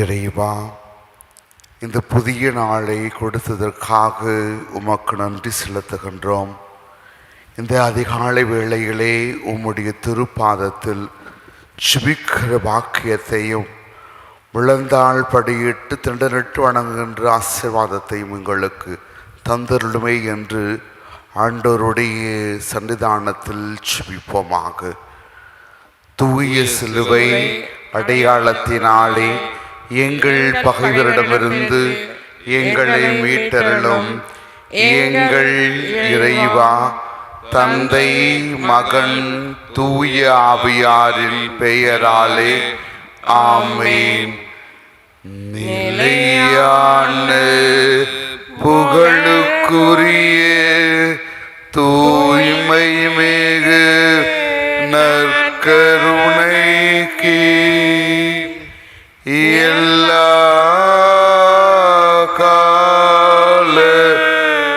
இறைவா இந்த புதிய நாளை கொடுத்ததற்காக உமக்கு நன்றி செலுத்துகின்றோம். இந்த அதிகாலை வேளையிலே உம்முடைய திருப்பாதத்தில் சுபிக்கிற பாக்கியத்தையும் விழுந்தாள் படியிட்டு திண்டனிட்டு வணங்குகின்ற ஆசீர்வாதத்தையும் உங்களுக்கு தந்தருளுமே என்று ஆண்டோருடைய சன்னிதானத்தில் சுபிப்போமாக தூய சிலுவை அடையாளத்தினாலே எங்கள் பகைவரிடமிருந்து எங்களை மீட்டருளும். எங்கள் இறைவா தந்தை மகன் தூய ஆவியாரின் பெயராலே ஆமேன். நிலையான புகழுக்குரிய தூய்மை மிகு நற்கருணைக்கே எல்லா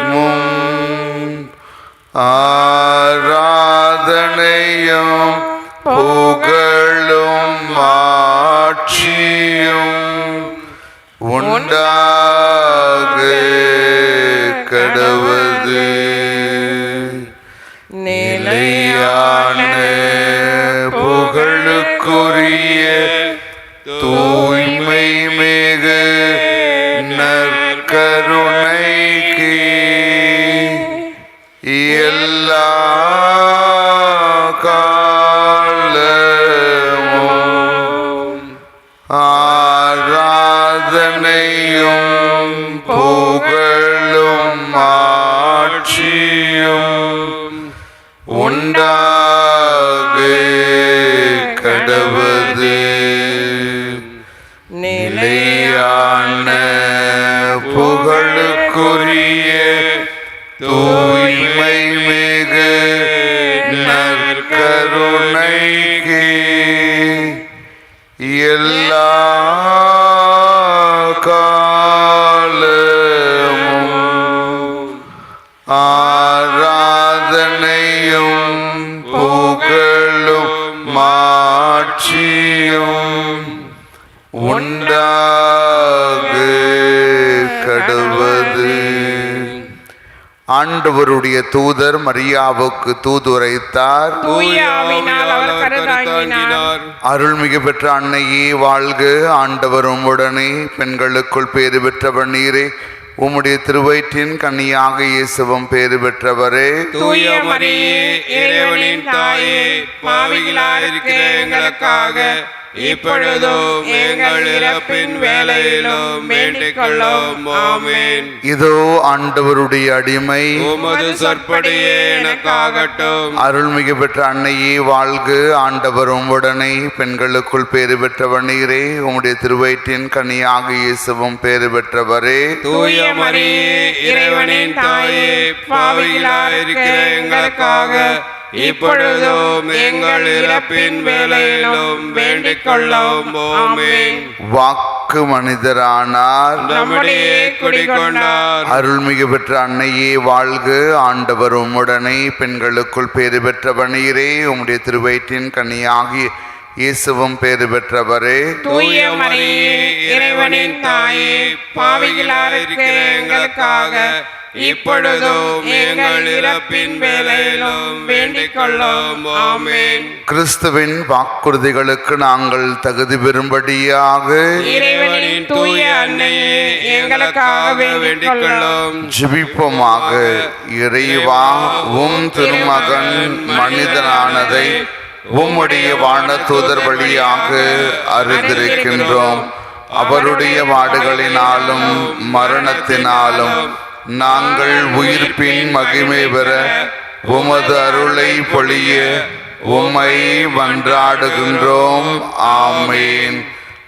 காலமும் ஆராதனையும் புகழும் ஆட்சியும் உண்டாக கடவுது நிலையான புகழுக்குரிய மாட்சியும் உண்டாக கடுவது ஆண்டவருடைய தூதர் மரியாவுக்கு தூதுரைத்தார். அருள்மிகு பெற்ற அன்னையே வாழ்க. ஆண்டவரும் உடனே பெண்களுக்குள் பேறு பெற்றவர் நீரே. உம்முடைய திருவயிற்றின் கண்ணியாக இயேசுவும் பேறு பெற்றவரே. தூய மரியே இறைவனின் தாயே பாவிகளாயிருக்கிற எங்களுக்காக இப்பொழுதும் எங்கள் இறப்பின் வேலையிலும் வேண்டிக் கொள்ளும் ஆமேன். இதோ ஆண்டவருடைய அடிமை. உமது சொற்படியே எனக்காகட்டும். அருள்மிகு பெற்ற அன்னையே வாழ்க. ஆண்டவரும் உடனே பெண்களுக்குள் பேறு பெற்றவர் நீரே உம்முடைய திருவயிற்றின் கன்னியாக இயேசுவும் பேறு பெற்றவரே. தூய மரியே இறைவனின் தாயே பாவிகளாயிருக்கிற எங்களுக்காக இப்பொழுதும் எங்கள் இறப்பின் வேலையிலும் வேண்டிக் கொள்ளும் ஆமேன். வாக்கு மனிதரானார். நம்முடைய குடிகொண்டார். அருள்மிகு பெற்ற அன்னையே வாழ்க. ஆண்டவர் உம்முடனே பெண்களுக்குள் பேறு பெற்றவர் நீரே உம்முடைய திருவயிற்றின் கன்னியாகி இயேசுவும் பேறு பெற்றவரே. தூய மரியே இறைவனின் தாயே பாவிகளாயிருக்கிற எங்களுக்காக இப்பொழுதும் எங்கள் இறப்பின் வேலையிலும் வேண்டிக் கொள்ளும் ஆமேன். கிறிஸ்துவின் வாக்குறுதிகளுக்கு நாங்கள் தகுதி பெறும்படியாக இறைவனின் தூய அன்னையே எங்களுக்காக வேண்டிக் கொள்ளும் ஜெபிப்போமாக இறைவா உம் திருமகன் மனிதனானதை உம்முடைய வான தூதர் வழியாக அறிந்திருக்கின்றோம் அவருடைய வாடுகளினாலும் மரணத்தினாலும் நாங்கள் உயிர்ப்பின் மகிமை பெற உமது அருளை பொழிய உமை வன்றாடுகின்றோம். ஆமேன்.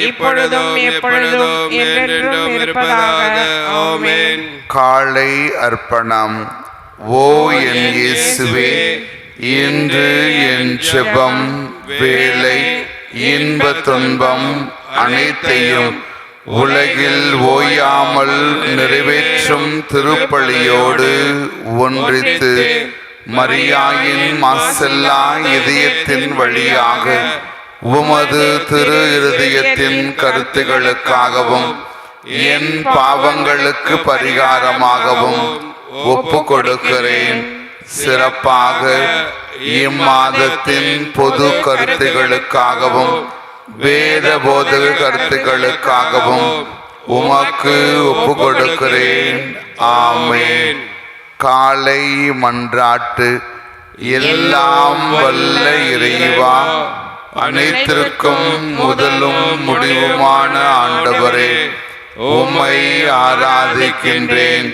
இப்பொழுதும் எப்பொழுதும் என்றென்றும் இருப்பதாக. ஆமென். காலை அர்ப்பணம். ஓ என் இயேசுவே இன்று என் செபம் வேலை இன்ப துன்பம் அனைத்தையும் உலகில் ஓயாமல் நிறைவேற்றும் திருப்பலியோடு ஒன்றித்து மரியாயின் மாசெல்லா இதயத்தின் வழியாக உமது திரு இருதயத்தின் கருத்துகளுக்காகவும் என் பாவங்களுக்கு பரிகாரமாகவும் ஒப்பு கொடுக்கிறேன் சிறப்பாக இம்மாதத்தின் பொது கருத்துகளுக்காகவும் வேத போதக கருத்துகளுக்காகவும் உமக்கு ஒப்பு கொடுக்கிறேன் ஆமென். காலை மன்றாட்டு எல்லாம் வல்ல இறைவா அனைத்திற்கும் முதலும் முடிவுமான ஆண்டவரே உம்மை ஆராதிக்கின்றேன்.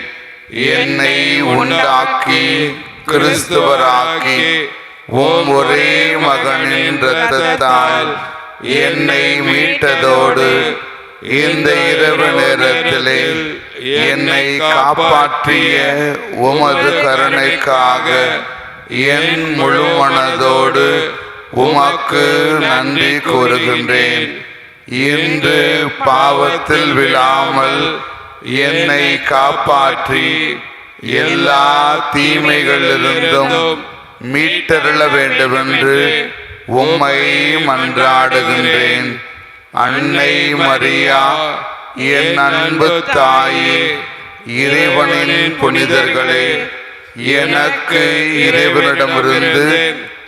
என்னை உண்டாக்கி கிறிஸ்துவராக்கி ஓம் ஒரே மகனின் இரத்தத்தால் என்னை மீட்டதோடு இந்த இரவு நேரத்திலே என்னை காப்பாற்றிய உமது கருணைக்காக என் முழு மனதோடு உமக்கு நன்றி கூறுகின்றேன். இன்று பாவத்தில் விழாமல் என்னை காப்பாற்றி எல்லா தீமைகளிலிருந்தும் மீட்டருள வேண்டுமென்று உம்மை மன்றாடுகின்றேன். அன்னை மரியா என் அன்பு தாயே இறைவனின் புனிதர்களே எனக்கு இறைவனிடமிருந்து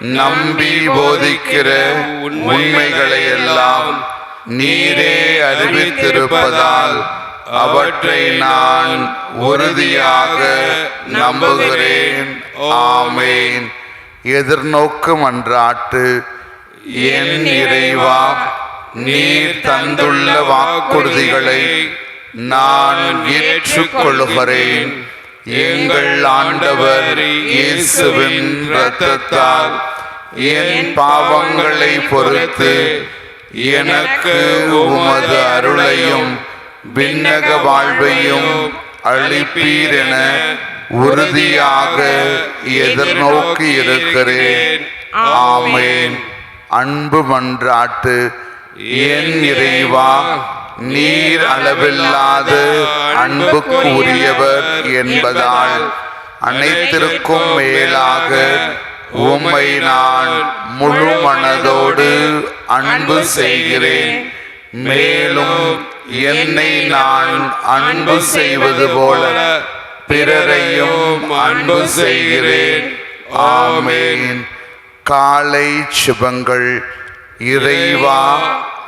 நம்பி போதிக்கிற உண்மைகளை எல்லாம் நீரே அறிவித்திருப்பதால் அவற்றை நான் உறுதியாக நம்புகிறேன். ஆமேன். எதிர்நோக்கு மன்றாட்டு என் இறைவா நீர் தந்துள்ள வாக்குறுதிகளை நான் ஏற்றுக்கொள்கிறேன். எங்கள் ஆண்டவர் இயேசுவின் இரத்தத்தால் என் பாவங்களை பொறுத்து எனக்கு உமது அருளையும் விண்ணக வாழ்வையும் அளிப்பீர் என உறுதியாக எதிர்நோக்கி இருக்கிறேன். ஆமேன். அன்பு மன்றாட்டு என் இறைவா நீர் அளவில்லாத அன்புக்கு உரியவர் என்பதால் அனைத்திற்கும் மேலாக உம்மை நான் முழு மனதோடு அன்பு செய்கிறேன். மேலும் என்னை நான் அன்பு செய்வது போல பிறரையும் அன்பு செய்கிறேன். ஆமேன். காலை சுபங்கள் இறைவா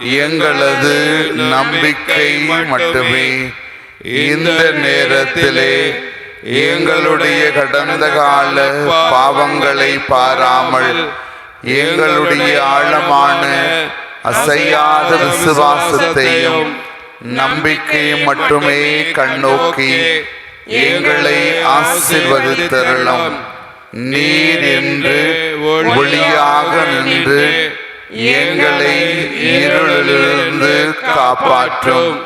எங்களது நம்பிக்கை மட்டுமே. இந்த நேரத்திலே எங்களுடைய கடந்த கால பாவங்களை பாராமல் எங்களுடைய ஆழமான அசையாத விசுவாசத்தையும் நம்பிக்கையும் மட்டுமே கண்ணோக்கி எங்களை ஆசிர்வதித்தருளும். நீர் என்று ஒளியாக நின்று எங்களை இருளிலிருந்து காப்பாற்றும்.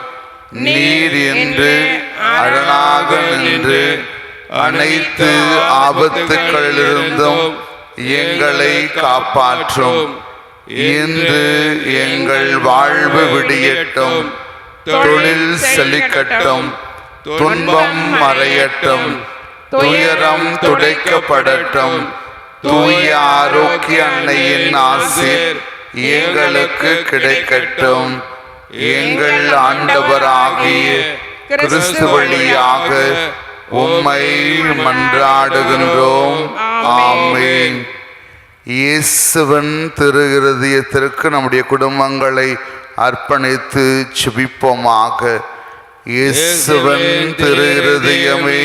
நீர் என்று அரணாக நின்று அனைத்து ஆபத்துக்களிலிருந்தும் எங்களை காப்பாற்றும். இன்று எங்கள் வாழ்வு விடியட்டும். தொழில் செழிக்கட்டும். துன்பம் மறையட்டும். துயரம் துடைக்கப்படட்டும். தூய ஆரோக்கிய அன்னையின் ஆசிர் எங்களுக்கு கிடைக்கட்டும். எங்கள் ஆண்டவராகிய கிறிஸ்து வழியாக உம்மை மன்றாடுகின்றோம். ஆமேன். இயேசுவன் திரு இருதயத்திற்கு நம்முடைய குடும்பங்களை அர்ப்பணித்து சுபிப்போமாக இயேசுவன் திரு இருதயமே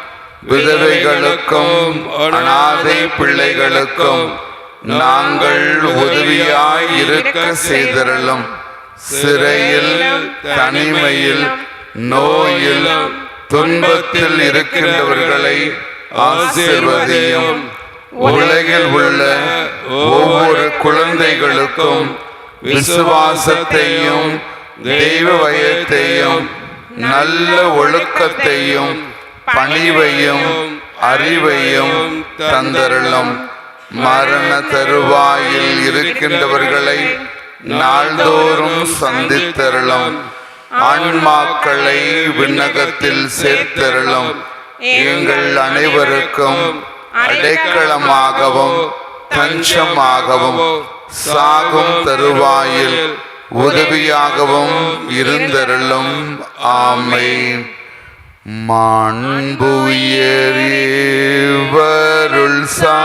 விதவைகளுக்கும் அனாதை பிள்ளைகளுக்கும் நாங்கள் உதவியாய் இருக்க செய்திருளும். சிறையில் தனிமையில் நோயில் துன்பத்தில் இருக்கின்றவர்களை ஆசீர்வதியும். உலகில் உள்ள ஒவ்வொரு குழந்தைகளுக்கும் விசுவாசத்தையும் தெய்வ வயத்தையும் நல்ல ஒழுக்கத்தையும் பணிவையும் அறிவையும் தந்தருளும் மரண தருவாயில் இருக்கின்றவர்களை நாள்தோறும் சந்தித்தருளும். ஆன்மாக்களை விண்ணகத்தில் சேர்த்தருளும். எங்கள் அனைவருக்கும் அடைக்கலமாகவும் தஞ்சமாகவும் சாகும் தருவாயில் உதவியாகவும் இருந்தருளும். ஆமை மாண்புயர்வருள் சா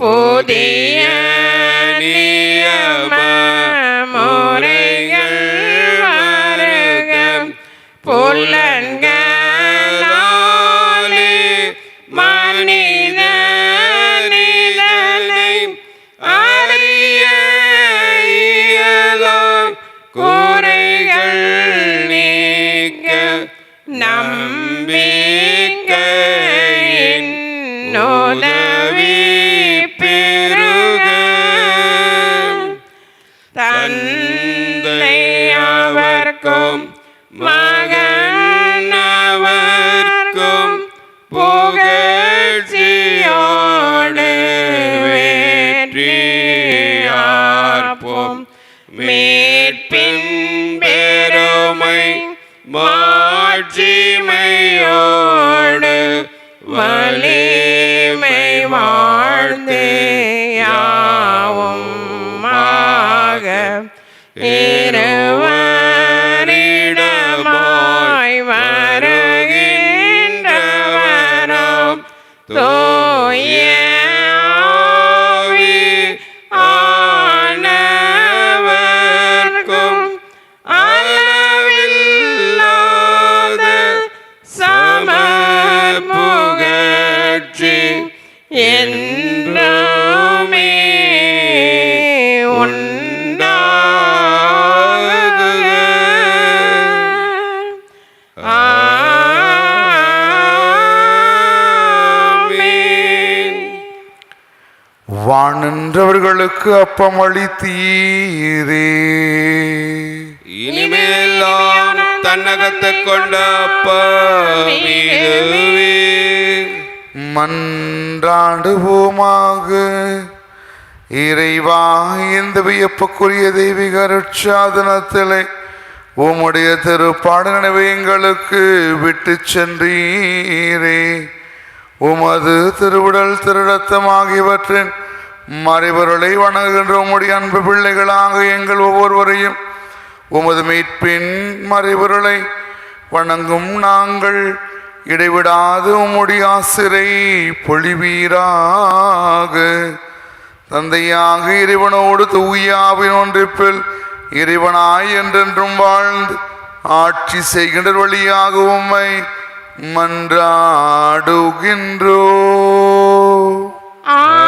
புதிய மாட்சிமையோடு வலிமை வாழ்ந்து எல்லாமே ஒன்றாகுக வாணின்றவர்களுக்கு அப்பம் அளித்தீரே இனிமேலாம் தன்னகத்தை கொண்ட அப்ப இதுவே மன்றாடுவோமாக இறைவா இந்த வியப்புக்குரிய தெய்வீக அருட்சாதனத்திலே உம்முடைய திருப்பாடு நினைவு எங்களுக்கு விட்டு சென்றீரே. உமது திருவுடல் திருடத்தம் ஆகியவற்றின் மறைபொருளை வணங்குகின்ற உம்முடைய அன்பு பிள்ளைகளாக எங்கள் ஒவ்வொருவரையும் உமது மீட்பின் மறைபொருளை வணங்கும் நாங்கள் இடைவிடாது உம்முடைய ஆசிரை பொழிவீராக. தந்தையாக இறைவனோடு தூயாவின் ஒன்றிப்பில் இறைவனாய் என்றென்றும் வாழ்ந்து ஆட்சி செய்கின்ற வழியாக உம்மை மன்றாடுகின்றோ. ஆமென்.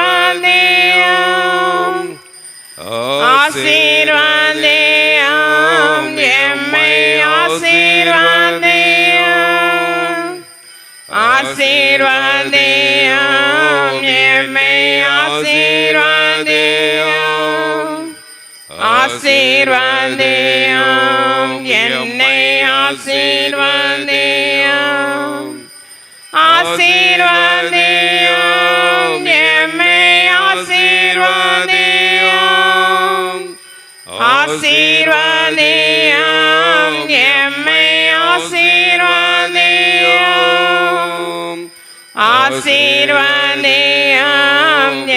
ஆசீர்வதியும் ஆசீர்வதியும் எம்மை ஆசீர்வதியும் ஆசீர்வதியும் எம்மை ஆசீர்வதியும் ஆசீர்வதியும் என்னை ஆசீர்வதியும் ஆசீர்வதியும் ஆசீர்வதியும் ஆசீர்வதியும் எம்மை ஆசீர்வதியும் ஆசீர்வதியும்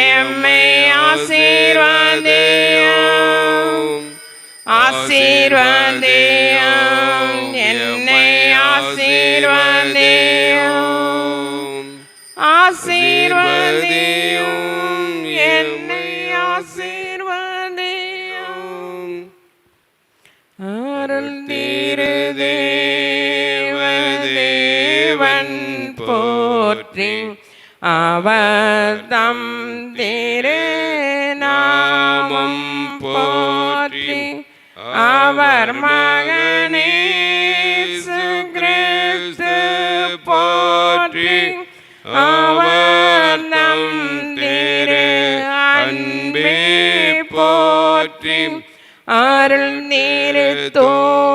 எம்மை ஆசீர்வதியும் ஆசீர்வதியும் என்னை ஆசீர்வதியும் ஆசீர்வதியும் அவர் தம் திரு நாமம் போற்றி அவர் மகனே கிறிஸ்து போற்றி அவர் தம் திரு அன்பே போற்றி அருள் நீரு தோயாவே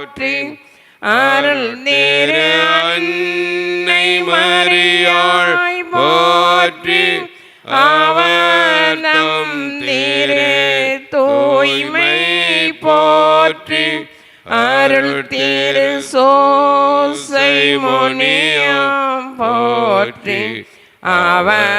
போற்றி அருள் திரு அன்னை மரியாள் போற்றி அவர் நேரே தூய்மை போற்றி அருள் தேரு சோசை முனியம் போற்றி அவர்